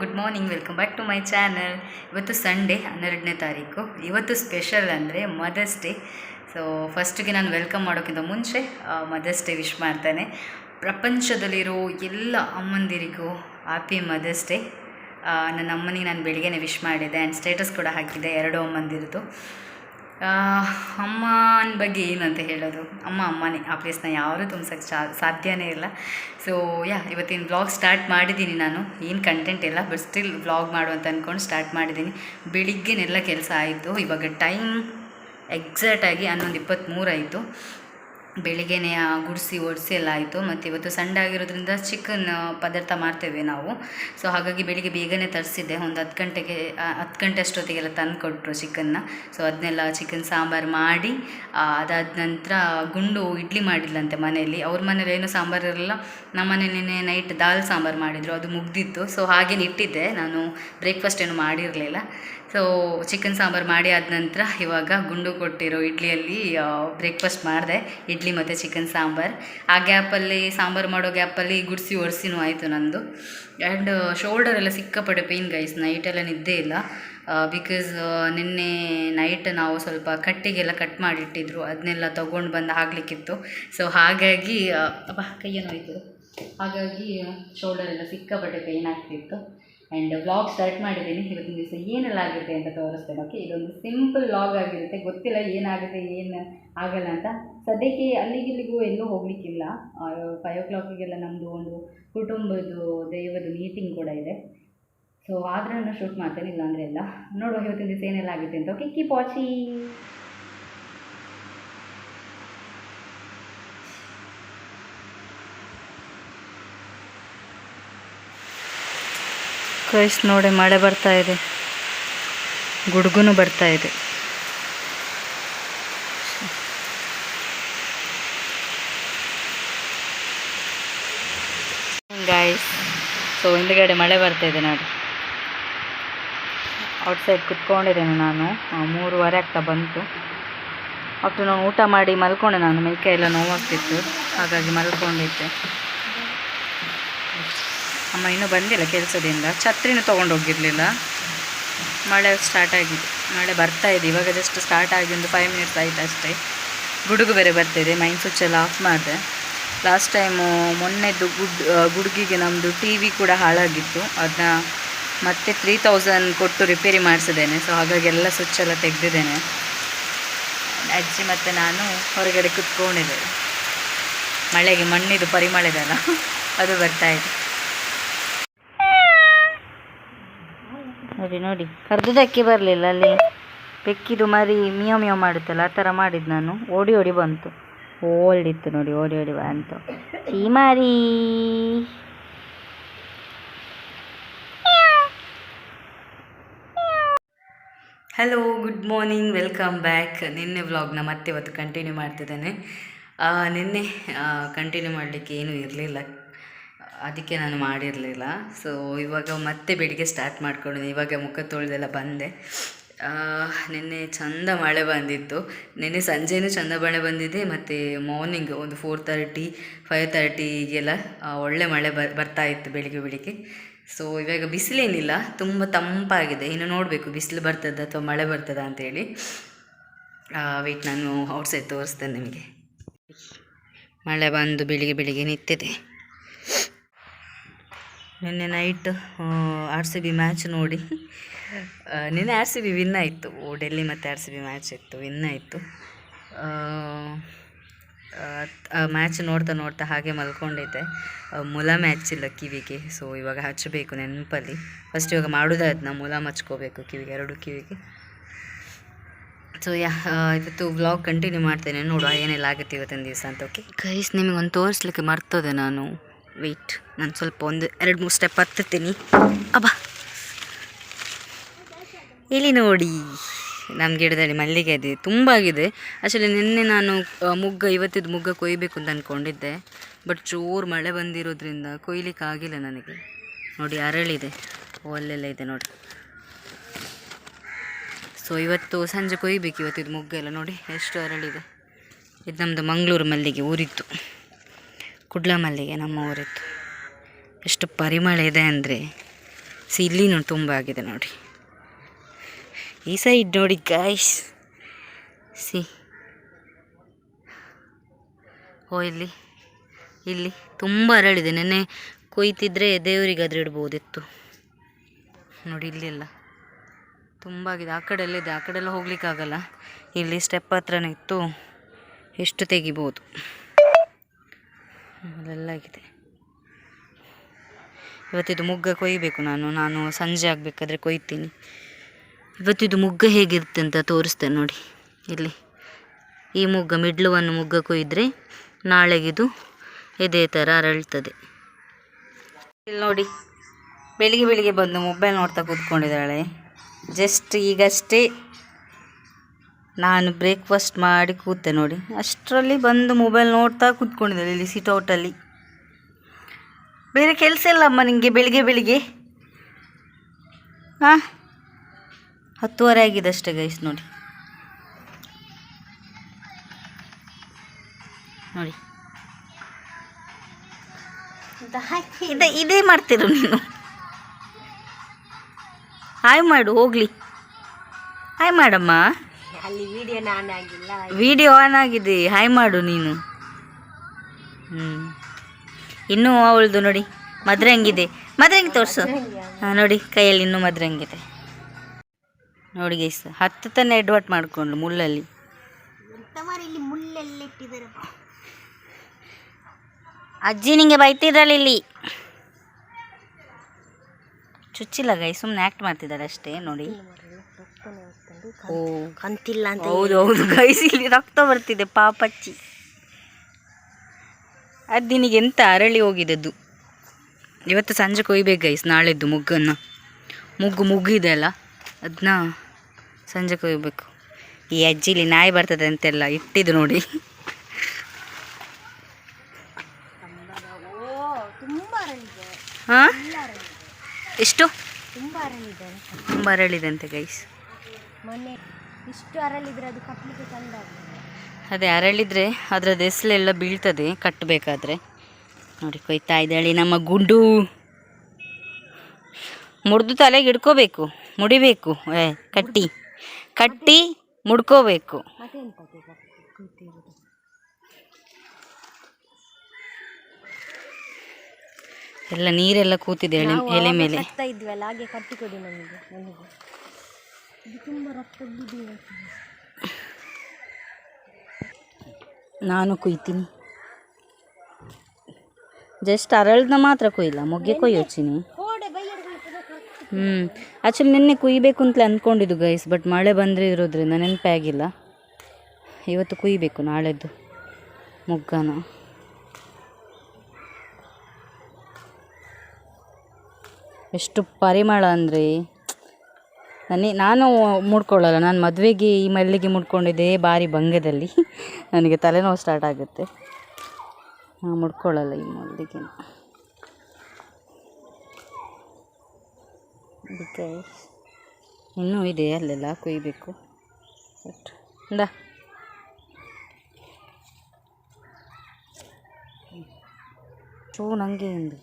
Good morning, welcome back to my channel. ಇವತ್ತು Sunday, ಹನ್ನೆರಡನೇ ತಾರೀಕು. ಇವತ್ತು ಸ್ಪೆಷಲ್ ಅಂದರೆ ಮದರ್ಸ್ ಡೇ. ಸೊ ಫಸ್ಟಿಗೆ ನಾನು ವೆಲ್ಕಮ್ ಮಾಡೋಕ್ಕಿಂತ ಮುಂಚೆ ಮದರ್ಸ್ ಡೇ ವಿಶ್ ಮಾಡ್ತೇನೆ. ಪ್ರಪಂಚದಲ್ಲಿರೋ ಎಲ್ಲ ಅಮ್ಮಂದಿರಿಗೂ ಹ್ಯಾಪಿ ಮದರ್ಸ್ ಡೇ. ನನ್ನ ಅಮ್ಮನಿಗೆ ನಾನು ಬೆಳಿಗ್ಗೆನೇ ವಿಶ್ ಮಾಡಿದ್ದೆ. ಆ್ಯಂಡ್ ಸ್ಟೇಟಸ್ ಕೂಡ ಹಾಕಿದ್ದೆ, ಎರಡು ಅಮ್ಮಂದಿರದು ಅಮ್ಮನ ಬಗ್ಗೆ ಏನಂತ ಹೇಳೋದು? ಅಮ್ಮ, ಅಮ್ಮನೇ. ಆ ಪ್ಲೇಸ್ನ ಯಾರೂ ತುಂಬ್ಸೋಕ್ಕೆ ಸಾ, ಸಾಧ್ಯನೇ ಇಲ್ಲ. ಸೊ ಯಾ, ಇವತ್ತಿನ ಬ್ಲಾಗ್ ಸ್ಟಾರ್ಟ್ ಮಾಡಿದ್ದೀನಿ ನಾನು. ಏನು ಕಂಟೆಂಟ್ ಇಲ್ಲ ಬಟ್ ಸ್ಟಿಲ್ ವ್ಲಾಗ್ ಮಾಡು ಅಂತ ಅಂದ್ಕೊಂಡು ಸ್ಟಾರ್ಟ್ ಮಾಡಿದ್ದೀನಿ. ಬೆಳಿಗ್ಗೆನೆಲ್ಲ ಕೆಲಸ ಆಯಿತು. ಇವಾಗ ಟೈಮ್ ಎಕ್ಸಾಕ್ಟಾಗಿ ಹನ್ನೊಂದು ಇಪ್ಪತ್ತ್ಮೂರು ಆಯಿತು. ಬೆಳಿಗ್ಗೆನೇ ಗುಡಿಸಿ ಒಡಿಸಿ ಎಲ್ಲ ಆಯಿತು. ಮತ್ತು ಇವತ್ತು ಸಂಡೇ ಆಗಿರೋದ್ರಿಂದ ಚಿಕನ್ ಪದಾರ್ಥ ಮಾಡ್ತೇವೆ ನಾವು. ಸೊ ಹಾಗಾಗಿ ಬೆಳಿಗ್ಗೆ ಬೇಗನೆ ತರಿಸಿದ್ದೆ. ಒಂದು ಹತ್ತು ಗಂಟೆಗೆ ಹತ್ತು ಗಂಟೆ ಅಷ್ಟೊತ್ತಿಗೆಲ್ಲ ತಂದು ಕೊಟ್ಟರು ಚಿಕನ್ನ ಸೊ ಅದನ್ನೆಲ್ಲ ಚಿಕನ್ ಸಾಂಬಾರು ಮಾಡಿ ಅದಾದ ನಂತರ ಗುಂಡು ಇಡ್ಲಿ ಮಾಡಿದ್ಲಂತೆ ಮನೆಯಲ್ಲಿ. ಅವ್ರ ಮನೇಲಿ ಏನು ಸಾಂಬಾರು ಇರಲ್ಲ ನಮ್ಮ ಮನೇಲಿ ನೈಟ್ ದಾಲ್ ಸಾಂಬಾರು ಮಾಡಿದರು. ಅದು ಮುಗ್ದಿತ್ತು. ಸೊ ಹಾಗೇನು ಇಟ್ಟಿದ್ದೆ. ನಾನು ಬ್ರೇಕ್ಫಾಸ್ಟ್ ಏನು ಮಾಡಿರಲಿಲ್ಲ. ಸೊ ಚಿಕನ್ ಸಾಂಬಾರು ಮಾಡಿ ಆದ ನಂತರ ಇವಾಗ ಗುಂಡು ಕೊಟ್ಟಿರೋ ಇಡ್ಲಿಯಲ್ಲಿ ಬ್ರೇಕ್ಫಾಸ್ಟ್ ಮಾಡಿದೆ. ಇಡ್ಲಿ ಮತ್ತು ಚಿಕನ್ ಸಾಂಬಾರು. ಆ ಗ್ಯಾಪಲ್ಲಿ ಸಾಂಬಾರು ಮಾಡೋ ಗ್ಯಾಪಲ್ಲಿ ಗುಡಿಸಿ ಒರೆಸಿನೂ ಆಯಿತು ನಂದು. ಆ್ಯಂಡ್ ಶೋಲ್ಡರ್ ಎಲ್ಲ ಸಿಕ್ಕಾಪಟ್ಟೆ ಪೇಯ್ನ್ ಗೈಸ್ ನೈಟೆಲ್ಲ ನಿದ್ದೆ ಇಲ್ಲ. ಬಿಕಾಸ್ ನಿನ್ನೆ ನೈಟ್ ನಾವು ಸ್ವಲ್ಪ ಕಟ್ಟಿಗೆಲ್ಲ ಕಟ್ ಮಾಡಿಟ್ಟಿದ್ರು. ಅದನ್ನೆಲ್ಲ ತೊಗೊಂಡು ಬಂದು ಆಗಲಿಕ್ಕಿತ್ತು ಸೊ ಹಾಗಾಗಿ ಅಪ್ಪ ಹೋಯ್ತು ಹಾಗಾಗಿ ಶೋಲ್ಡರ್ ಎಲ್ಲ ಸಿಕ್ಕಾಪಟ್ಟೆ ಪೇಯ್ನ್ ಆಗ್ತಿತ್ತು. ಆ್ಯಂಡ್ ವ್ಲಾಗ್ ಸ್ಟಾರ್ಟ್ ಮಾಡಿದ್ದೀನಿ. ಇವತ್ತಿನ ದಿವಸ ಏನೆಲ್ಲ ಆಗುತ್ತೆ ಅಂತ ತೋರಿಸ್ತೇನೆ ಓಕೆ ಇದೊಂದು ಸಿಂಪಲ್ ವ್ಲಾಗ್ ಆಗಿರುತ್ತೆ. ಗೊತ್ತಿಲ್ಲ ಏನಾಗುತ್ತೆ ಏನು ಆಗಲ್ಲ ಅಂತ. ಸದ್ಯಕ್ಕೆ ಅಲ್ಲಿಗಿಲ್ಲಿಗೂ ಎಲ್ಲೂ ಹೋಗಲಿಕ್ಕಿಲ್ಲ. ಫೈವ್ ಓ ಕ್ಲಾಕಿಗೆಲ್ಲ ನಮ್ಮದು ಒಂದು ಕುಟುಂಬದ್ದು ದೈವದ ಮೀಟಿಂಗ್ ಕೂಡ ಇದೆ. ಸೊ ಆದರೆ ನಾನು ಶೂಟ್ ಮಾಡ್ತೇನೆ ಇಲ್ಲ. ಅಂದರೆ ಎಲ್ಲ ನೋಡುವ ಇವತ್ತಿನ ದಿವಸ ಏನೆಲ್ಲ ಆಗುತ್ತೆ ಅಂತ ಓಕೆ ಕೀಪ್ ವಾಚಿ ಕೈಸ್ ನೋಡಿ ಮಳೆ ಬರ್ತಾ ಇದೆ. ಗುಡುಗುನು ಬರ್ತಾ ಇದೆ. ಗಾಯ್ಸ್ ಸೊ ಹಿಂದ್ಗಡೆ ಮಳೆ ಬರ್ತಾ ಇದೆ ನೋಡಿ. ಔಟ್ಸೈಡ್ ಕುತ್ಕೊಂಡಿದ್ದೇನೆ ನಾನು. ಮೂರುವರೆ ಆಗ್ತಾ ಬಂತು. ಅಷ್ಟು ನಾನು ಊಟ ಮಾಡಿ ಮಲ್ಕೊಂಡೆ ನಾನು. ಮೈಕೈ ಎಲ್ಲ ನೋವಾಗ್ತಿತ್ತು. ಹಾಗಾಗಿ ಮಲ್ಕೊಂಡಿದ್ದೆ. ಅಮ್ಮ ಇನ್ನೂ ಬಂದಿಲ್ಲ ಕೆಲಸದಿಂದ. ಛತ್ರಿನೂ ತೊಗೊಂಡು ಹೋಗಿರಲಿಲ್ಲ. ಮಳೆ ಸ್ಟಾರ್ಟ್ ಆಗಿದೆ. ಮಳೆ ಬರ್ತಾ ಇದೆ. ಇವಾಗ ಜಸ್ಟ್ ಸ್ಟಾರ್ಟ್ ಆಗಿ ಒಂದು ಫೈವ್ ಮಿನಿಟ್ಸ್ ಆಯಿತು ಅಷ್ಟೇ. ಗುಡುಗು ಬೇರೆ ಬರ್ತಿದೆ ಮೈನ್ ಸ್ವಿಚ್ ಎಲ್ಲ ಆಫ್ ಮಾಡಿದೆ. ಲಾಸ್ಟ್ ಟೈಮು ಮೊನ್ನೆದ್ದು ಗುಡ್ ಗುಡುಗಿಗೆ ನಮ್ಮದು ಟಿ ವಿ ಕೂಡ ಹಾಳಾಗಿತ್ತು. ಅದನ್ನ ಮತ್ತೆ ತ್ರೀ ತೌಸಂಡ್ ಕೊಟ್ಟು ರಿಪೇರಿ ಮಾಡಿಸಿದ್ದೇನೆ. ಸೊ ಹಾಗಾಗಿ ಎಲ್ಲ ಸ್ವಿಚ್ ಎಲ್ಲ ತೆಗೆದಿದ್ದೇನೆ. ಅಜ್ಜಿ ಮತ್ತು ನಾನು ಹೊರಗಡೆ ಕುತ್ಕೊಂಡಿದ್ದೇವೆ. ಮಳೆಗೆ ಮಣ್ಣಿದು ಪರಿಮಳ ಇದೆಲ್ಲ ಅದು ಬರ್ತಾ ನೋಡಿ ನೋಡಿ. ಕರ್ದುದಕ್ಕೆ ಬರಲಿಲ್ಲ ಅಲ್ಲಿ. ಬೆಕ್ಕಿದು ಮರಿ ಮಿಯೋ ಮಿಯೋ ಮಾಡುತ್ತಲ್ಲ, ಆ ಥರ ಮಾಡಿದ್ದು ನಾನು. ಓಡಿ ಓಡಿ ಬಂತು. ಓಲ್ಡಿತ್ತು ನೋಡಿ, ಓಡಿ ಓಡಿ ಬಂತು. ಚೀಮಾರಿ hello good morning welcome back ನಿನ್ನೆ ವ್ಲಾಗ್ನ ಮತ್ತೆ ಇವತ್ತು ಕಂಟಿನ್ಯೂ ಮಾಡ್ತಿದ್ದೇನೆ. ನಿನ್ನೆ ಕಂಟಿನ್ಯೂ ಮಾಡಲಿಕ್ಕೆ ಏನೂ ಇರಲಿಲ್ಲ. ಅದಕ್ಕೆ ನಾನು ಮಾಡಿರಲಿಲ್ಲ. ಸೊ ಇವಾಗ ಮತ್ತೆ ಬೆಳಿಗ್ಗೆ ಸ್ಟಾರ್ಟ್ ಮಾಡ್ಕೊಂಡು ಇವಾಗ ಮುಖ ತೊಳೆದೆಲ್ಲ ಬಂದೆ. ನಿನ್ನೆ ಚಂದ ಮಳೆ ಬಂದಿತ್ತು. ನಿನ್ನೆ ಸಂಜೆನೂ ಚಂದ ಮಳೆ ಬಂದಿದೆ. ಮತ್ತು ಮಾರ್ನಿಂಗ್ ಒಂದು ಫೋರ್ ತರ್ಟಿ ಫೈವ್ ತರ್ಟಿಗೆಲ್ಲ ಒಳ್ಳೆ ಮಳೆ ಬರ್ ಬರ್ತಾ ಇತ್ತು ಬೆಳಿಗ್ಗೆ ಬೆಳಿಗ್ಗೆ. ಸೊ ಇವಾಗ ಬಿಸಿಲೇನಿಲ್ಲ. ತುಂಬ ತಂಪಾಗಿದೆ. ಇನ್ನು ನೋಡಬೇಕು ಬಿಸಿಲು ಬರ್ತದ ಅಥವಾ ಮಳೆ ಬರ್ತದ ಅಂತೇಳಿ ವೆಯ್ಟ್ ನಾನು ಔಟ್ಸೈಡ್ ತೋರಿಸ್ತೇನೆ ನಿಮಗೆ. ಮಳೆ ಬಂದು ಬೆಳಿಗ್ಗೆ ಬೆಳಿಗ್ಗೆ ನಿಂತಿದೆ. ನಿನ್ನೆ night R C B match ನೋಡಿ. ನಿನ್ನೆ ಆರ್ ಸಿ ಬಿ ವಿನ್ ಆಯಿತು. ಡೆಲ್ಲಿ ಮತ್ತು ಆರ್ ಸಿ ಬಿ ಮ್ಯಾಚ್ ಇತ್ತು. ವಿನ್ ಆಯಿತು. ಮ್ಯಾಚ್ ನೋಡ್ತಾ ನೋಡ್ತಾ ಹಾಗೆ ಮಲ್ಕೊಂಡಿದ್ದೆ. ಮೂಲ ಮ್ಯಾಚ್ ಇಲ್ಲ ಕಿವಿಗೆ. ಸೊ ಇವಾಗ ಹಚ್ಚಬೇಕು ನೆನಪಲ್ಲಿ. ಫಸ್ಟ್ ಇವಾಗ ಮಾಡೋದಾಯ್ತು ಮುಲಾಮ್ ಮಚ್ಕೋಬೇಕು ಕಿವಿಗೆ, ಎರಡು ಕಿವಿಗೆ. ಸೊ ಯಾ ಇವತ್ತು ವ್ಲಾಗ್ ಕಂಟಿನ್ಯೂ ಮಾಡ್ತೇನೆ. ನೋಡುವ ಏನೆಲ್ಲ ಆಗುತ್ತೆ ಇವತ್ತಿನ ದಿವಸ ಅಂತ. ಓಕೆ ಗೈಸ್ ನಿಮಗೊಂದು ತೋರಿಸ್ಲಿಕ್ಕೆ ಮರ್ತದೆ ನಾನು. ವೆಯ್ಟ್ ನಾನು ಸ್ವಲ್ಪ ಒಂದು ಎರಡು ಮೂರು ಸ್ಟೆಪ್ ಹತ್ತುತ್ತೀನಿ. ಅಬ್ಬ. ಇಲ್ಲಿ ನೋಡಿ? ನಮ್ಮ ಗಿಡದಲ್ಲಿ ಮಲ್ಲಿಗೆ ಇದೆ, ತುಂಬ ಆಗಿದೆ. ಆ್ಯಕ್ಚುಲಿ ನಿನ್ನೆ ನಾನು ಮುಗ್ಗ, ಇವತ್ತಿದ್ದು ಮುಗ್ಗ ಕೊಯ್ಬೇಕು ಅಂತ ಅಂದ್ಕೊಂಡಿದ್ದೆ ಬಟ್ ಜೋರು ಮಳೆ ಬಂದಿರೋದ್ರಿಂದ ಕೊಯ್ಲಿಕ್ಕೆ ಆಗಿಲ್ಲ ನನಗೆ. ನೋಡಿ, ಅರಳಿದೆ. ಒಲ್ಲೆಲ್ಲ ಇದೆ ನೋಡಿ. ಸೊ ಇವತ್ತು ಸಂಜೆ ಕೊಯ್ಬೇಕು, ಇವತ್ತಿದ್ದು ಮುಗ್ಗೆಲ್ಲ ನೋಡಿ. ಎಷ್ಟು ಅರಳಿದೆ. ಇದು ನಮ್ಮದು ಮಂಗಳೂರು ಮಲ್ಲಿಗೆ ಊರಿತ್ತು. ಕುಡ್ಲ ಮಲ್ಲಿಗೆ ನಮ್ಮ ಊರಿದ್ದು ಎಷ್ಟು ಪರಿಮಳ ಇದೆ ಅಂದರೆ ಸಿ ಇಲ್ಲಿನೂ ತುಂಬ ಆಗಿದೆ ನೋಡಿ. ಈ ಸೈಡ್ ನೋಡಿ ಗಾಯ್ಸ್ ಸಿ. ಓ, ಇಲ್ಲಿ. ಇಲ್ಲಿ ತುಂಬ ಅರಳಿದೆ. ನೆನ್ನೆ ಕೊಯ್ತಿದ್ರೆ ದೇವರಿಗಾದ್ರೆ ಇಡ್ಬೋದಿತ್ತು. ನೋಡಿ, ಇಲ್ಲೆಲ್ಲ ತುಂಬ ಆಗಿದೆ. ಆ ಕಡೆ ಇದೆ. ಆ ಕಡೆ ಎಲ್ಲ ಹೋಗ್ಲಿಕ್ಕಾಗಲ್ಲ. ಇಲ್ಲಿ ಸ್ಟೆಪ್ ಹತ್ರನೇ ಇತ್ತು. ಎಷ್ಟು ತೆಗಿಬೋದು? ಆಗಿದೆ ಇವತ್ತಿದು ಮುಗ್ಗ ಕೊಯ್ಯಬೇಕು ನಾನು. ನಾನು ಸಂಜೆ ಆಗಬೇಕಾದ್ರೆ ಕೊಯ್ತೀನಿ. ಇವತ್ತಿದು ಮುಗ್ಗ ಹೇಗಿರುತ್ತೆ ಅಂತ ತೋರಿಸ್ತೇನೆ ನೋಡಿ. ಇಲ್ಲಿ ಈ ಮುಗ್ಗ, ಮಿಡ್ಲುವನ್ನು ಮುಗ್ಗ ಕೊಯ್ದರೆ ನಾಳೆಗಿದು ಇದೇ ಥರ ಅರಳ್ತದೆ. ಇಲ್ಲಿ ನೋಡಿ, ಬೆಳಿಗ್ಗೆ ಬೆಳಿಗ್ಗೆ ಬಂದು ಮೊಬೈಲ್ ನೋಡ್ತಾ ಕೂತ್ಕೊಂಡಿದ್ದಾಳೆ. ಜಸ್ಟ್ ಈಗಷ್ಟೇ ನಾನು ಬ್ರೇಕ್ಫಾಸ್ಟ್ ಮಾಡಿ ಕೂತೆ ನೋಡಿ. ಅಷ್ಟರಲ್ಲಿ ಬಂದು ಮೊಬೈಲ್ ನೋಡ್ತಾ ಕೂತ್ಕೊಂಡಿದ್ದಾಳೆ ಇಲ್ಲಿ ಸಿಟೌಟಲ್ಲಿ ಬೇರೆ ಕೆಲಸ ಇಲ್ಲ ಅಮ್ಮ ನಿಮಗೆ ಬೆಳಿಗ್ಗೆ ಬೆಳಿಗ್ಗೆ? ಹಾಂ? ಹತ್ತುವರೆ ಆಗಿದೆ ಅಷ್ಟೇ ಗೈಸ್ ನೋಡಿ. ನೋಡಿ. ಇದೇ ಇದೇ ಮಾಡ್ತಿರು ನೀನು. ಹಾಯ್ ಮಾಡು ಹೋಗ್ಲಿ. ಹಾಯ್ ಮಾಡಮ್ಮ. ಅಲ್ಲಿ ವಿಡಿಯೋ ನಾನು ಆಗಿಲ್ಲ. ವಿಡಿಯೋ ಆನ್ ಆಗಿದೆ. ಹಾಯ್ ಮಾಡು ನೀನು. ಹ್ಞೂ ಇನ್ನೂ ಅವಳದು ನೋಡಿ. ಮದ್ರಂಗಿದೆ ಮದ್ರಂಗಿ ತೋರಿಸು? ಹಾಂ ನೋಡಿ. ಕೈಯಲ್ಲಿ ಇನ್ನೂ ಮದ್ರಂಗಿದೆ ನೋಡಿ ಗೈಸ್ ಹತ್ತು ತನ ಎಡ್ವರ್ಟ್ ಮಾಡಿಕೊಂಡು ಮುಳ್ಳಲ್ಲಿ. ಅಜ್ಜಿ ನಿಂಗೆ ಬೈತಿದ್ದಾಳೆ ಇಲ್ಲಿ. ಚುಚ್ಚಿಲ್ಲ ಗೈ ಸುಮ್ಮನೆ ಆ್ಯಕ್ಟ್ ಮಾಡ್ತಿದ್ದಾಳೆ ಅಷ್ಟೇ ನೋಡಿ. ಕಂತಿಲ್ಲ ಅಂತ ಹೌದು ಹೌದು. ಗೈಸ್ ಇಲ್ಲಿ ರಕ್ತ ಬರ್ತಿದೆ ಪಾಪಚ್ಚಿ. ಅದು ನಿನಗೆ ಎಂತ ಅರಳಿ ಹೋಗಿದ್ದದ್ದು ಇವತ್ತು ಸಂಜೆ ಕೊಯ್ಬೇಕು ಗೈಸ್ ನಾಳೆದ್ದು ಮುಗ್ಗನ್ನು. ಮುಗ್ಗು ಮುಗ್ಗಿದೆ ಅಲ್ಲ ಅದನ್ನ ಸಂಜೆ ಕೊಯ್ಬೇಕು. ಈ ಅಜ್ಜಿಲಿ ನಾಯಿ ಬರ್ತದೆ ಅಂತೆಲ್ಲ ಇಟ್ಟಿದ್ದು ನೋಡಿ. ತುಂಬ ಅರಳಿದೆ. ಹಾಂ? ಅರಳಿದೆ. ಎಷ್ಟು? ತುಂಬ ಅರಳಿದೆ ಅಂತ. ತುಂಬ ಅರಳಿದಂತೆ ಗೈಸ್ ಮೊನ್ನೆ ಇಷ್ಟು ಅರಳಿದ್ರೆ ಅದು ಕಟ್ಟಲಿಕ್ಕೆ ಚಂದ ಅದೇ ಅರಳಿದ್ರೆ ಅದ್ರದ್ದು ಎಸ್ಲೆಲ್ಲ ಬೀಳ್ತದೆ ಕಟ್ಟಬೇಕಾದ್ರೆ. ನೋಡಿ ಕೊಯ್ತಾ ಇದ್ದಾಳೆ ನಮ್ಮ ಗುಂಡು. ಮುಡ್ದು ತಲೆಗೆ ಹಿಡ್ಕೋಬೇಕು ಮುಡಿಬೇಕು ಏ ಕಟ್ಟಿ ಕಟ್ಟಿ ಮುಡ್ಕೋಬೇಕು. ಎಲ್ಲ ನೀರೆಲ್ಲ ಕೂತಿದೆ ಎಲೆ ಮೇಲೆ. ಹಾಗೆ ಕಟ್ಟಿಕೊಡಿ ನಮಗೆ. ತುಂಬ ರಕ್ತದ್ದು ನಾನು ಕುಯ್ತೀನಿ. ಜಸ್ಟ್ ಅರಳ್ದ ಮಾತ್ರ ಕೊಯ್ಲ ಮೊಗ್ಗೆ ಕೊಯ್ಯೋಚಿನಿ ಹ್ಮ್ ಆಕ್ಚುಲಿ ಹ್ಞೂ ಆ್ಯಕ್ಚುಲಿ ನಿನ್ನೆ ಕುಯ್ಬೇಕು ಅಂತಲೇ ಅಂದ್ಕೊಂಡಿದ್ದು ಗೈಸ್ ಬಟ್ ಮಳೆ ಬಂದರೆ ಇರೋದ್ರಿಂದ ನೆನಪೇ ಆಗಿಲ್ಲ ಇವತ್ತು ಕುಯ್ಬೇಕು ನಾಳೆದ್ದು ಮೊಗ್ಗನ. ಎಷ್ಟು ಪರಿಮಳ ಅಂದರೆ ನನಗೆ ನಾನು ಮುಡ್ಕೊಳ್ಳಲ್ಲ, ನಾನು ಮದುವೆಗೆ ಈ ಮಲ್ಲಿಗೆ ಮುಡ್ಕೊಂಡಿದ್ದೆ ಭಾರಿ ಭಂಗದಲ್ಲಿ. ನನಗೆ ತಲೆನೋವು ಸ್ಟಾರ್ಟ್ ಆಗುತ್ತೆ. ನಾನು ಮುಡ್ಕೊಳ್ಳಲ್ಲ ಈ ಮಲ್ಲಿಗೆನ. ಇನ್ನೂ ಇದೆ, ಅಲ್ಲೆಲ್ಲ ಕೊಯ್ಬೇಕು. ಬಟ್ ಇಂದ. ಚೂ ನನಗೆ ಒಂದು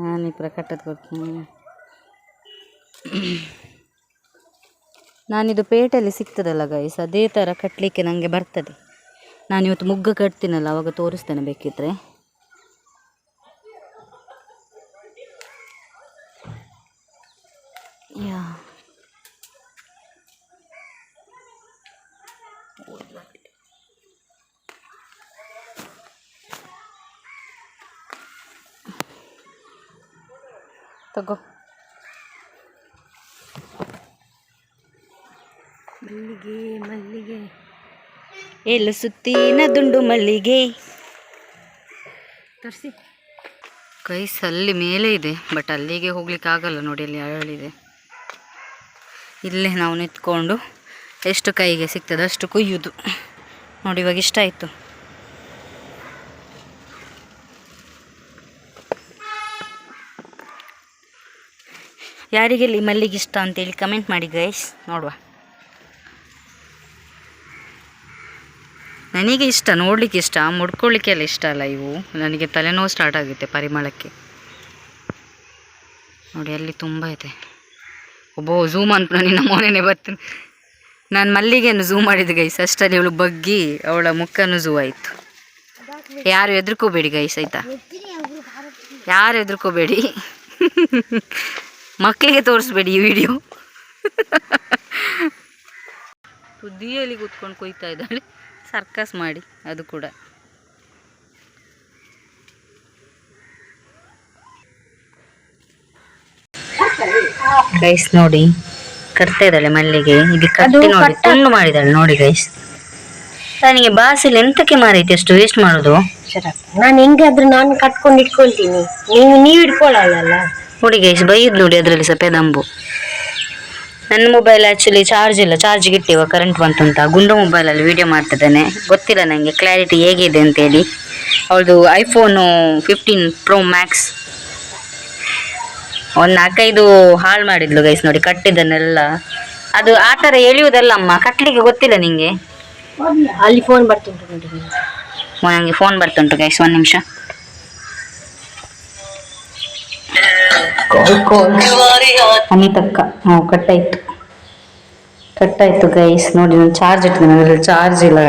ನಾನು ಪ್ರಕಟದ ಕೊಡ್ತೀನಿ ನಾನಿದು ಪೇಟೆಯಲ್ಲಿ ಸಿಗ್ತದಲ್ಲ ಗೈಸ್ ಅದೇ ಥರ ಕಟ್ಟಲಿಕ್ಕೆ ನನಗೆ ಬರ್ತದೆ. ನಾನು ಇವತ್ತು ಮುಗ್ಗ ಕಟ್ತೀನಲ್ಲ, ಅವಾಗ ತೋರಿಸ್ತೇನೆ ಬೇಕಿದ್ರೆ ಯಾ ತಗೋ ಮಲ್ಲಿಗೆ. ಎಲ್ಲ ಸುತ್ತಿನ ದುಂಡು ಮಲ್ಲಿಗೆ. ತರಿಸಿ. ಕೈಸ್ ಅಲ್ಲಿ ಮೇಲೆ ಇದೆ, ಬಟ್ ಅಲ್ಲಿಗೆ ಹೋಗ್ಲಿಕ್ಕೆ ಆಗಲ್ಲ ನೋಡಿ ಅಲ್ಲಿ ಅರಳಿದೆ. ಇಲ್ಲೇ ನಾವು ನಿಂತ್ಕೊಂಡು ಎಷ್ಟು ಕೈಗೆ ಸಿಗ್ತದೆ ಅಷ್ಟು ಕೊಯ್ಯುವುದು. ನೋಡಿ, ಇವಾಗ ಇಷ್ಟ ಆಯಿತು. ಯಾರಿಗೆಲ್ಲಿ ಮಲ್ಲಿಗೆ ಇಷ್ಟ ಅಂತೇಳಿ ಕಮೆಂಟ್ ಮಾಡಿ ಗೈಸ್ ನೋಡುವ. ನನಗೆ ಇಷ್ಟ, ನೋಡಲಿಕ್ಕೆ ಇಷ್ಟ ಮುಡ್ಕೊಳ್ಳಿಕ್ಕೆಲ್ಲ ಇಷ್ಟ ಅಲ್ಲ ಇವು. ನನಗೆ ತಲೆನೋವು ಸ್ಟಾರ್ಟ್ ಆಗುತ್ತೆ ಪರಿಮಳಕ್ಕೆ. ನೋಡಿ, ಅಲ್ಲಿ ತುಂಬ ಇದೆ. ಒಬ್ಬ ಝೂಮ್ ಅಂತ ನಿನ್ನ ಮೋನೇನೆ ಬರ್ತೀನಿ. ನಾನು ಮಲ್ಲಿಗೆಯನ್ನು ಝೂಮ್ ಮಾಡಿದ್ದು ಗೈಸ್ ಅಷ್ಟರಲ್ಲಿ ಇವಳು ಬಗ್ಗಿ ಅವಳ ಮುಖನೂ ಝೂ ಆಯಿತು. ಯಾರು ಹೆದರ್ಕೋಬೇಡಿ ಗೈಸ್ ಆಯ್ತಾ? ಯಾರು ಹೆದರ್ಕೋಬೇಡಿ? ಮಕ್ಕಳಿಗೆ ತೋರಿಸ್ಬೇಡಿ ಈ ವಿಡಿಯೋ ತುದಿಯಲ್ಲಿ ಕೂತ್ಕೊಂಡು ಕೊಯ್ತಾ ಇದ್ದಾಳೆ. ಸರ್ಕಸ್ ಮಾಡಿ ಅದು ಕೂಡ. ಗೈಸ್ ನೋಡಿ ಕಟ್ತಾ ಇದ್ದಾಳೆ ಮಲ್ಲಿಗೆ. ಇದು ಕಟ್ಟಿ ನೋಡಿ ತುಂಡು ಮಾಡಿದಾಳೆ ನೋಡಿ ಗೈಸ್ ನನಗೆ ಬಾಸಿಲ್ ಎಂತಕ್ಕೆ ಮಾರೈತಿ ಅಷ್ಟು ವೇಸ್ಟ್ ಮಾಡೋದು? ನಾನು ಹೆಂಗಾದ್ರೂ ನಾನು ಕಟ್ಕೊಂಡು ಇಟ್ಕೊಳ್ತೀನಿ. ನೀವು ನೀವು ಇಟ್ಕೊಳ್ಳಲ್ಲ ನೋಡಿ ಗೈಸ್ ಬೈದ್ ನೋಡಿ ಅದರಲ್ಲಿ ಸಪೇದಂಬು ಪೆದಂಬು. ನನ್ನ ಮೊಬೈಲ್ ಆ್ಯಕ್ಚುಲಿ ಚಾರ್ಜ್ ಇಲ್ಲ ಚಾರ್ಜ್ಗೆ ಇಟ್ಟಿವ ಕರೆಂಟ್ ಬಂತು ಬಂತಂತ ಗುಂಡು ಮೊಬೈಲಲ್ಲಿ ವೀಡಿಯೋ ಮಾಡ್ತಿದ್ದಾನೆ. ಗೊತ್ತಿಲ್ಲ ನನಗೆ ಕ್ಲಾರಿಟಿ ಹೇಗಿದೆ ಅಂತೇಳಿ ಅವಳದು ಐಫೋನು ಫಿಫ್ಟೀನ್ ಪ್ರೋ ಮ್ಯಾಕ್ಸ್ ಒಂದು ನಾಲ್ಕೈದು ಹಾಳು ಮಾಡಿದ್ಲು ಗೈಸ್ ನೋಡಿ ಕಟ್ಟಿದ್ದನ್ನೆಲ್ಲ. ಅದು ಆ ಥರ ಎಳೆಯುವುದಲ್ಲ ಅಮ್ಮ ಕಟ್ಟಲಿಕ್ಕೆ ಗೊತ್ತಿಲ್ಲ ನಿಂಗೆ. ಅಲ್ಲಿ ಫೋನ್ ಬರ್ತುಂಟು ನೋಡಿ. ನನಗೆ ಫೋನ್ ಬರ್ತುಂಟು ಗೈಸ್ ಒಂದು ನಿಮಿಷ. ಅನಿತಕ್ಕ ಹ್ಞೂ ಕಟ್ಟಾಯ್ತು. ಕಟ್ಟಾಯ್ತು ಗೈಸ್ ನೋಡಿ ನಾನು ಚಾರ್ಜ್ ಇಟ್ಟಿದ್ದೀನಿ ಅದರಲ್ಲಿ ಚಾರ್ಜ್ ಇಲ್ಲ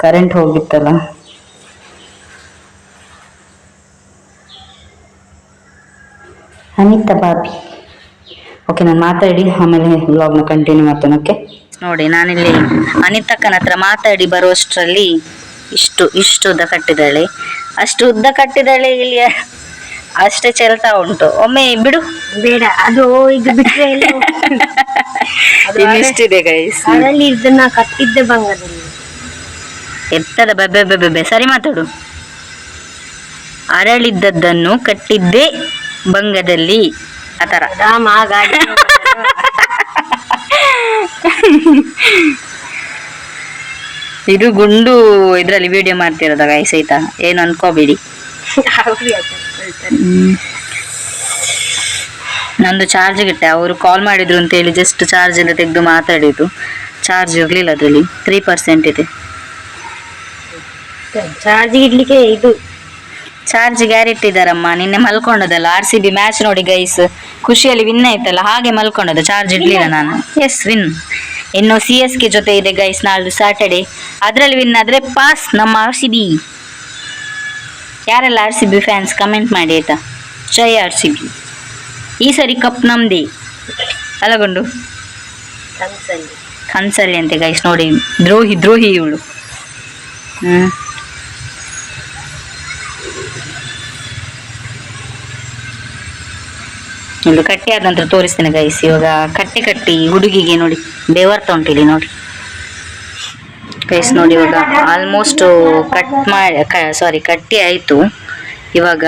ಕರೆಂಟ್ ಹೋಗಿತ್ತಲ್ಲ. ಅನಿತಾ ಬಾಬಿ. ಓಕೆ ನಾನು ಮಾತಾಡಿ. ಆಮೇಲೆ ಬ್ಲಾಗ್ನ ಕಂಟಿನ್ಯೂ ಮಾಡ್ತೇನೆ ಓಕೆ ನೋಡಿ ನಾನಿಲ್ಲಿ ಅನಿತಕ್ಕನ ಹತ್ರ ಮಾತಾಡಿ ಬರುವಷ್ಟರಲ್ಲಿ ಇಷ್ಟು ಇಷ್ಟು ಉದ್ದ ಕಟ್ಟಿದ್ದಾಳೆ. ಅಷ್ಟು ಉದ್ದ ಕಟ್ಟಿದ್ದಾಳೆ ಇಲ್ಲಿ ಅಷ್ಟೇ ಚೆಲ್ತಾ ಉಂಟು. ಒಮ್ಮೆ ಬಿಡು. ಬೇಡ ಅದು ಈಗ ಬಿಟ್ರೆ ಇನ್ನಿಷ್ಟಿದೆ ಗೈಸ್ ಅದರಲ್ಲಿ ಇದನ್ನ ಕಟ್ಟಿದ್ದೆ ಬಂಗದಲ್ಲಿ. ಎತ್ತದ ಬೆಬ್ಬೆ ಬೆಬ್ಬೆ ಸರಿ ಮಾತಾಡು. ಅರಳಿದ್ದದ್ದನ್ನು ಕಟ್ಟಿದ್ದೆ ಬಂಗದಲ್ಲಿ. ಆತರ ರಾಮ ಗಾಡಿ. ಇದು ಗುಂಡು ಇದರಲ್ಲಿ ವಿಡಿಯೋ ಮಾಡ್ತಿರೋದ ಗೈಸ್ ಆಯ್ತಾ? ಏನು ಅನ್ಕೋಬೇಡಿ? ನಂದು ಚಾರ್ಜ್ ಗಿಟ್ಟೆ. ಅವರು ಕಾಲ್ ಮಾಡಿದ್ರು ಅಂತೇಳಿ ಜಸ್ಟ್ ಚಾರ್ಜ್ ಎಲ್ಲ ತೆಗೆದು ಮಾತಾಡಿದ್ದು. ಚಾರ್ಜ್ ಇರಲಿಲ್ಲ ಅದರಲ್ಲಿ. ತ್ರೀ ಪರ್ಸೆಂಟ್ ಇದೆ. ಚಾರ್ಜ್ ಇಡ್ಲಿಕ್ಕೆ ಇದು. ಚಾರ್ಜ್ ಗ್ಯಾರೆಂಟಿ ಇದ್ದಾರಮ್ಮ ನಿನ್ನೆ ಮಲ್ಕೊಂಡದಲ್ಲ. ಆರ್ ಸಿ ಬಿ ಮ್ಯಾಚ್ ನೋಡಿ ಗೈಸ್ ಖುಷಿಯಲ್ಲಿ ವಿನ್ ಆಯ್ತಲ್ಲ. ಹಾಗೆ ಮಲ್ಕೊಂಡದ್ದು. ಚಾರ್ಜ್ ಇಡ್ಲಿಲ್ಲ ನಾನು. ಎಸ್ ವಿನ್ ಇನ್ನು ಸಿ ಎಸ್ ಕೆ ಜೊತೆ ಇದೆ ಗೈಸ್ ನಾಳ್ದು ಸ್ಯಾಟರ್ಡೆ ಅದರಲ್ಲಿ ವಿನ್ ಆದರೆ ಪಾಸ್ ನಮ್ಮ ಆರ್ ಸಿ ಬಿ ಯಾರೆಲ್ಲ R C B fans comment ಮಾಡಿ ಆಯ್ತಾ? ಜೈ ಆರ್ ಸಿ ಬಿ ಈ ಸರಿ ಕಪ್ ನಮ್ಮದೇ ಅಲಗೊಂಡು ಕನ್ಸಲ್ಲಿ ಅಂತೆ ಗೈಸ್ ನೋಡಿ, ದ್ರೋಹಿ ದ್ರೋಹಿ ಇವಳು. ಹ್ಞೂ ಇದು ಕಟ್ಟಿ ಆದ ನಂತರ ತೋರಿಸ್ತೇನೆ ಗೈಸ್ ಇವಾಗ ಕಟ್ಟಿ ಕಟ್ಟಿ ಹುಡುಗಿಗೆ ನೋಡಿ, ಬೆವರ್ತಾ ಉಂಟಿಲ್ಲಿ ನೋಡಿ. ಗೈಸ್ ನೋಡಿ ಇವಾಗ ಆಲ್ಮೋಸ್ಟ್ ಕಟ್ ಮಾಡಿ ಸಾರಿ ಕಟ್ಟಿ ಆಯಿತು. ಇವಾಗ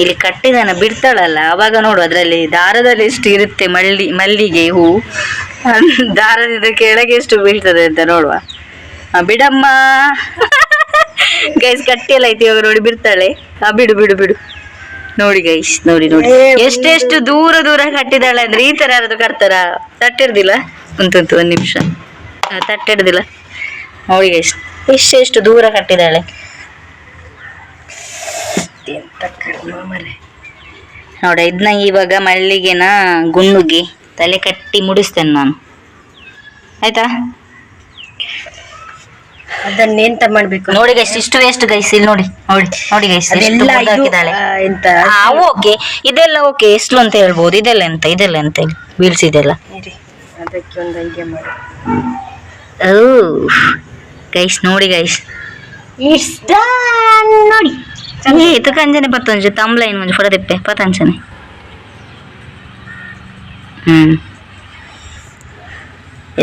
ಇಲ್ಲಿ ಕಟ್ಟಿದಾನ ಬಿಡ್ತಾಳಲ್ಲ ಅವಾಗ ನೋಡು ಅದರಲ್ಲಿ ದಾರದಲ್ಲಿ ಎಷ್ಟು ಇರುತ್ತೆ ಮಲ್ಲಿ ಮಲ್ಲಿಗೆ ಹೂ. ದಾರದಿಂದ ಕೆಳಗೆ ಎಷ್ಟು ಬೀಳ್ತದೆ ಅಂತ ನೋಡುವ. ಬಿಡಮ್ಮ. ಗೈಸ್ ಕಟ್ಟಿ ಎಲ್ಲ ಆಯ್ತು ಇವಾಗ ನೋಡಿ ಬಿಡ್ತಾಳೆ. ಆ ಬಿಡು ಬಿಡು ಬಿಡು. ನೋಡಿ ಗೈಸ್ ನೋಡಿ ನೋಡಿ. ಎಷ್ಟೆಷ್ಟು ದೂರ ದೂರ ಕಟ್ಟಿದಾಳೆ ಅಂದ್ರೆ ಈ ತರ ಯಾರಾದ್ರು ಕಟ್ತಾರ? ತಟ್ಟಿರ್ದಿಲ್ಲ? ಉಂಟು ಒಂದು ನಿಮಿಷ. ತಟ್ಟಿಡ್ದಿಲ್ಲ ನೋಡಿ ಎಷ್ಟು ದೂರ ಮರೆ ನೋಡ ಇದನ್ನ ಇವಾಗ ಮಲ್ಲಿಗೆನ ಗುಂಡುಗೆ ತಲೆ ಕಟ್ಟಿ ಮುಡಿಸ್ತೇನೆ ನಾನು. ಆಯ್ತಾ? ಅದನ್ನೆಂತ ಮಾಡ್ಬೇಕು? ನೋಡಿ ಗೈಸ್ ಇಷ್ಟು ವೇಸ್ಟ್ ಗೈಸ್ ಇಲ್ಲಿ ನೋಡಿ ನೋಡಿ ನೋಡಿ ಗೈಸ್ ಹಾಕಿದಾಳೆ ಓಕೆ ಇದೆಲ್ಲ ಓಕೆ ಎಷ್ಟು ಅಂತ ಹೇಳ್ಬೋದು ಇದೆಲ್ಲ ಎಂತ ಇದೆಲ್ಲ ಎಂತ ಬೀಳ್ಸಿದೆಲ್ಲ. ಅದಕ್ಕೆ ಒಂದು ಐಡಿಯಾ ಮಾಡಿ. ಗೈಸ್ ನೋಡಿ ಗೈಸ್. ಇಷ್ಟ ನೋಡಿ. ಏ ಇದು ಕಂಜನೆ ಪತ್ತೊಂಜು ತಮ್ಲೈನ್ ಮುಂಜು ಫೋಟೋ ತೆಪ್ಪೆ ಪತಂಜನೆ ಹ್ಮ್.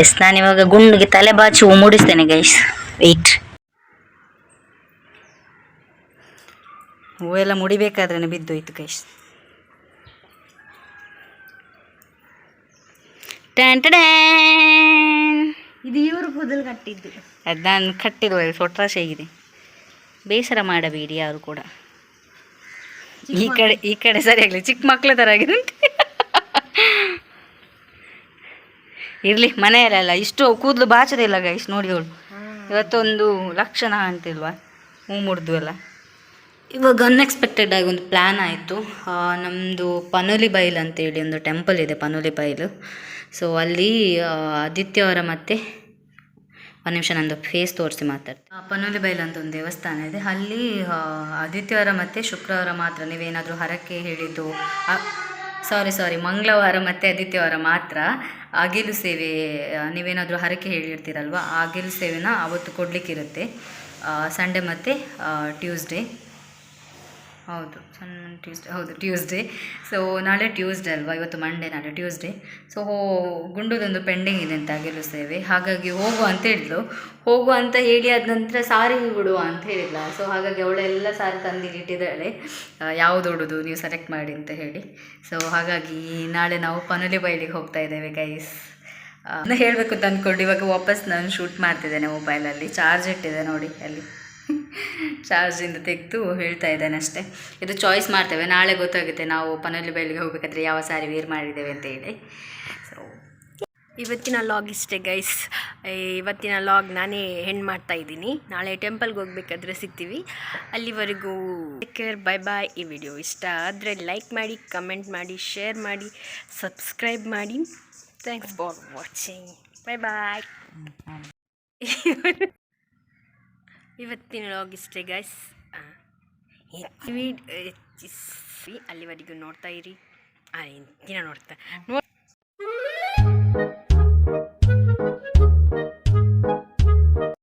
ಎಸ್ ನಾನು ಇವಾಗ ಗುಂಡಿಗೆ ತಲೆ ಬಾಚಿ ಮೂಡಿಸ್ತೇನೆ ಗೈಸ್. ವೆಯ್ಟ್ ಹೂವೆಲ್ಲ ಮುಡಿಬೇಕಾದ್ರೆ ಬಿದ್ದೋಯ್ತು ಗೈಸ್. ಟ್ಯಾನ್ ಟ್ಯಾನ್. ಇದು ಇವರು ಕೂದಲು ಕಟ್ಟಿದ್ದು. ಅದು ನಾನು ಕಟ್ಟಿರುವ ಸೊಟ್ರಾಶ ಹೇಗಿದೆ ಬೇಸರ ಮಾಡಬೇಡಿ ಯಾರು ಕೂಡ. ಈ ಕಡೆ ಈ ಕಡೆ ಸರಿಯಾಗಲಿ ಚಿಕ್ಕ ಮಕ್ಕಳ ಥರ ಆಗಿದೆ ಇರಲಿ ಮನೆಯಲ್ಲೆಲ್ಲ ಇಷ್ಟು ಕೂದಲು ಬಾಚದಿಲ್ಲ ಗೈಸ್ ನೋಡಿ ಅವಳು. ಇವತ್ತೊಂದು ಲಕ್ಷಣ ಅಂತಿಲ್ವಾ ಹೂ ಮುಡ್ದು ಎಲ್ಲ. ಇವಾಗ ಅನ್ಎಕ್ಸ್ಪೆಕ್ಟೆಡ್ ಆಗಿ ಒಂದು ಪ್ಲ್ಯಾನ್ ಆಯಿತು. ನಮ್ಮದು ಪನೋಲಿ ಬೈಲ್ ಅಂತೇಳಿ ಒಂದು ಟೆಂಪಲ್ ಇದೆ, ಪನೋಲಿ ಬೈಲು. ಸೊ ಅಲ್ಲಿ ಆದಿತ್ಯ ಆದಿತ್ಯವಾರ ಮತ್ತು ಒಂದು ನಿಮಿಷ ನಂದು ಫೇಸ್ ತೋರಿಸಿ ಮಾತಾಡ್ತೀನಿ. ಪನೋಲಿ ಬೈಲ್ ಅಂತ ಒಂದು ದೇವಸ್ಥಾನ ಇದೆ. ಅಲ್ಲಿ ಆದಿತ್ಯವಾರ ಮತ್ತು ಶುಕ್ರವಾರ ಮಾತ್ರ, ನೀವೇನಾದರೂ ಹರಕೆ ಹೇಳಿದ್ದು ಸಾರಿ ಸಾರಿ ಮಂಗಳವಾರ ಮತ್ತು ಆದಿತ್ಯವಾರ ಮಾತ್ರ ಅಗಿಲು ಸೇವೆ ನೀವೇನಾದರೂ ಹರಕೆ ಹೇಳಿರ್ತೀರಲ್ವ, ಆ ಅಗಿಲು ಸೇವೆನ ಅವತ್ತು ಕೊಡಲಿಕ್ಕಿರುತ್ತೆ. ಸಂಡೇ ಮತ್ತು ಟ್ಯೂಸ್ಡೇ ಹೌದು ಸಣ್ಣ ಟ್ಯೂಸ್ಡೇ ಹೌದು ಟ್ಯೂಸ್ಡೇ ಸೊ ನಾಳೆ ಟ್ಯೂಸ್ಡೇ ಅಲ್ವಾ? ಇವತ್ತು ಮಂಡೇ ನಾಳೆ ಟ್ಯೂಸ್ಡೇ ಸೊ ಹೋ ಗುಂಡುದೊಂದು ಪೆಂಡಿಂಗ್ ಇದೆ ಅಂತ ಅಗಿಲು ಸೇವೆ ಹಾಗಾಗಿ ಹೋಗುವ ಅಂತ ಹೇಳಿದ್ಲು. ಹೋಗುವ ಅಂತ ಹೇಳಿ ಆದ ನಂತರ ಸಾರಿ ಬಿಡುವ ಅಂತ ಹೇಳಿಲ್ಲ ಸೊ ಹಾಗಾಗಿ ಅವಳೆಲ್ಲ ಸಾರಿ ತಂದು ಇಟ್ಟಿದ್ದಾಳೆ ಆ, ಯಾವ್ದು ಉಡೋದು? ನೀವು ಸೆಲೆಕ್ಟ್ ಮಾಡಿ ಅಂತ ಹೇಳಿ. ಸೊ ಹಾಗಾಗಿ ನಾಳೆ ನಾವು ಪನಲಿ ಬೈಲಿಗೆ ಹೋಗ್ತಾ ಇದ್ದೇವೆ ಗೈಸ್ ನಾನು ಹೇಳಬೇಕು ಅಂತ ಅಂದ್ಕೊಂಡು ಇವಾಗ ವಾಪಸ್ ನಾನು ಶೂಟ್ ಮಾಡ್ತಿದ್ದೇನೆ ಮೊಬೈಲಲ್ಲಿ ಚಾರ್ಜ್ ಇಟ್ಟಿದೆ ನೋಡಿ ಅಲ್ಲಿ. ಚಾರ್ಜಿಂದ ತೆಗೆದು ಹೇಳ್ತಾ ಇದ್ದಾನೆ ಅಷ್ಟೇ. ಇದು ಚಾಯ್ಸ್ ಮಾಡ್ತೇವೆ. ನಾಳೆ ಗೊತ್ತಾಗುತ್ತೆ ನಾವು ಪನಲ್ಲಿ ಬೈಲಿಗೆ ಹೋಗಬೇಕಾದ್ರೆ ಯಾವ ಸಾರಿ ವೇರ್ ಮಾಡಿದ್ದೇವೆ ಅಂತ ಹೇಳಿ. ಸೊ ಇವತ್ತಿನ ಲಾಗ್ ಇಷ್ಟೇ ಗೈಸ್ ಇವತ್ತಿನ ಲಾಗ್ ನಾನೇ ಹೆಣ್ಣು ಮಾಡ್ತಾ ಇದ್ದೀನಿ. ನಾಳೆ ಟೆಂಪಲ್ಗೆ ಹೋಗ್ಬೇಕಾದ್ರೆ ಸಿಗ್ತೀವಿ. ಅಲ್ಲಿವರೆಗೂ ಟೇಕ್ ಕೇರ್ ಬೈ ಬಾಯ್ ಈ ವಿಡಿಯೋ ಇಷ್ಟ ಆದರೆ ಲೈಕ್ ಮಾಡಿ ಕಮೆಂಟ್ ಮಾಡಿ ಶೇರ್ ಮಾಡಿ ಸಬ್ಸ್ಕ್ರೈಬ್ ಮಾಡಿ. Thanks for watching bye bye ಇವತ್ತಿನ ವ್ಲಾಗ್ ಇಷ್ಟೇ ಗೈಸ್ ಅಲ್ಲಿವರೆಗೂ ನೋಡ್ತಾ ಇರಿ. ಆ ನೋಡ್ತಾ ನೋಡಿ